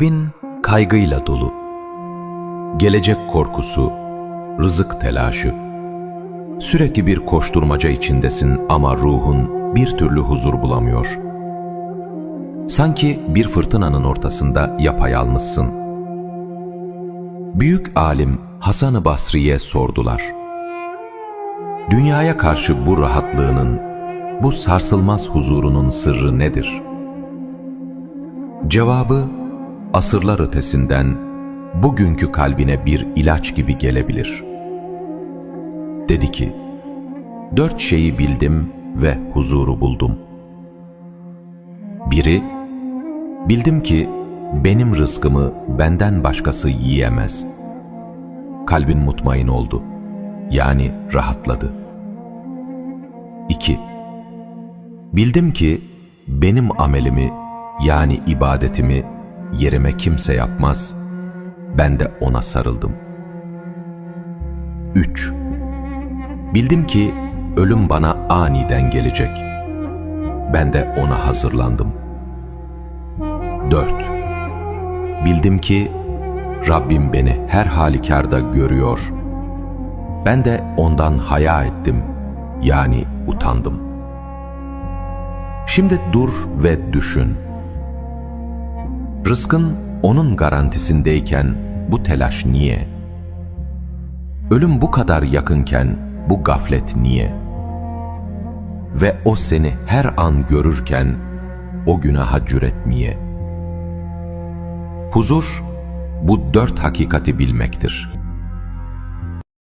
Kalbin kaygıyla dolu. Gelecek korkusu, rızık telaşı. Sürekli bir koşturmaca içindesin ama ruhun bir türlü huzur bulamıyor. Sanki bir fırtınanın ortasında yapayalnızsın. Büyük alim Hasan-ı Basri'ye sordular. Dünyaya karşı bu rahatlığının, bu sarsılmaz huzurunun sırrı nedir? Cevabı, asırlar ötesinden bugünkü kalbine bir ilaç gibi gelebilir. Dedi ki, dört şeyi bildim ve huzuru buldum. Biri, bildim ki benim rızkımı benden başkası yiyemez. Kalbin mutmain oldu, yani rahatladı. İki, bildim ki benim amelimi yani ibadetimi yerime kimse yapmaz, ben de ona sarıldım. 3. Bildim ki ölüm bana aniden gelecek. Ben de ona hazırlandım. 4. Bildim ki Rabbim beni her halükarda görüyor. Ben de ondan haya ettim, yani utandım. Şimdi dur ve düşün. Rızkın onun garantisindeyken bu telaş niye? Ölüm bu kadar yakınken bu gaflet niye? Ve o seni her an görürken o günaha cüret niye? Huzur, bu dört hakikati bilmektir.